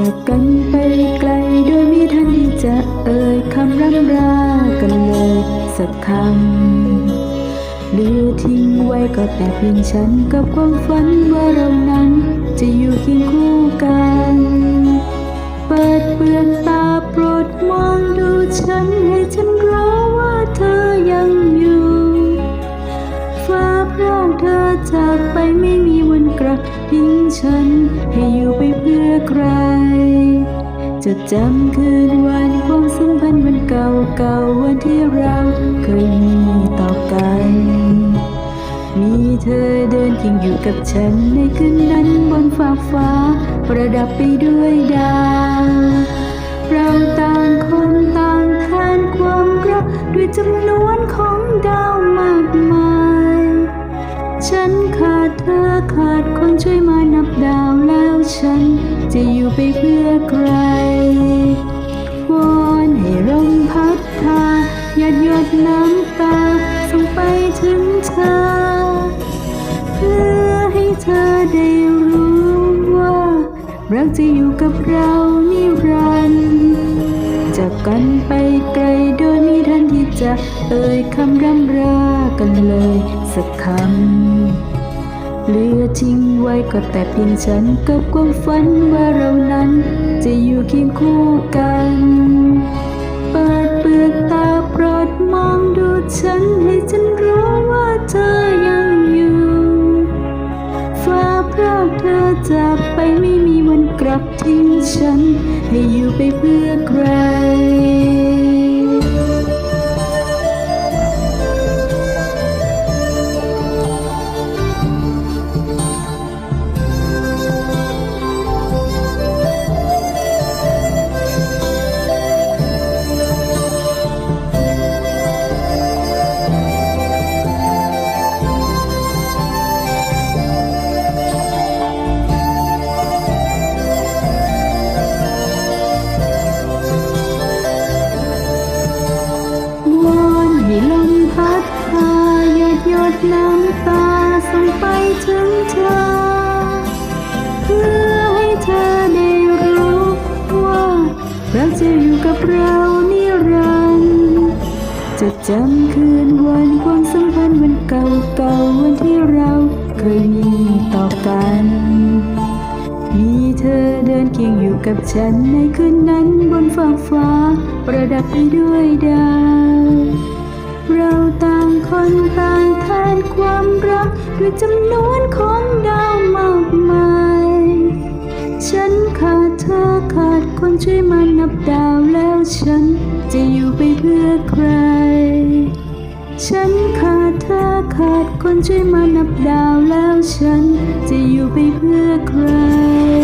จากกันไปไกลโดยไม่ทันจะเอ่ยคำร่ำรากันเลยสักคำเหลือทิ้งไว้ก็แต่เพียงฉันกับความฝันว่าเรานั้นจะอยู่เคียงคู่กัน เปิดเปลือกตาโปรดมองดูฉันให้ฉันรู้ว่าเธอยังอยู่ ฟ้าพรากเธอจากไปไม่มี ทิ้งฉันให้อยู่ไปเพื่อใครจะจำคืนวันความสัมพันธ์วันเก่าเก่าวันที่เราเคยมีต่อกัน มีเธอเดินเคียงอยู่กับฉันในคืนนั้นบนฟ้าฟ้า ประดับไปด้วยดาวเราต่างคนต่างแทนความรักด้วยจำนวนของดาวมาก ฉันขาดเธอขาดคนช่วยมานับดาวแล้วฉันจะอยู่ไปเพื่อใครวอนให้ลมพัดพาหยดหยดน้ำตาส่งไปถึงเธอ เพื่อให้เธอได้รู้ว่ารักจะอยู่กับเรานิรันดร์ จากกันไปไกลโดยไม่ทันที่จะเอ่ยคำร่ำรากันเลยสักคำเหลือทิ้งไว้ก็แต่เพียงฉันกับความฝันว่าเรานั้น จะอยู่เคียงคู่กัน ลับทิ้งฉัน ให้อยู่ไปเพื่อใคร ถึงเธอ เพื่อให้เธอได้รู้ว่าเราจะอยู่กับเรานิรันดร์จะจำคืนวันความสัมพันธ์วันเก่าเก่าๆวันที่เราเคยมีต่อกัน มีเธอเดินเคียงอยู่กับฉันในคืนนั้นบนฟ้ากฟ้า ประดับไปด้วยดาว เราต่างคนต่างแทนความรักด้วยจำนวนของดาวมากมาย ฉันขาดเธอขาดคนช่วยมานับดาวแล้วฉันจะอยู่ไปเพื่อใคร ฉันขาดเธอขาดคนช่วยมานับดาวแล้วฉันจะอยู่ไปเพื่อใคร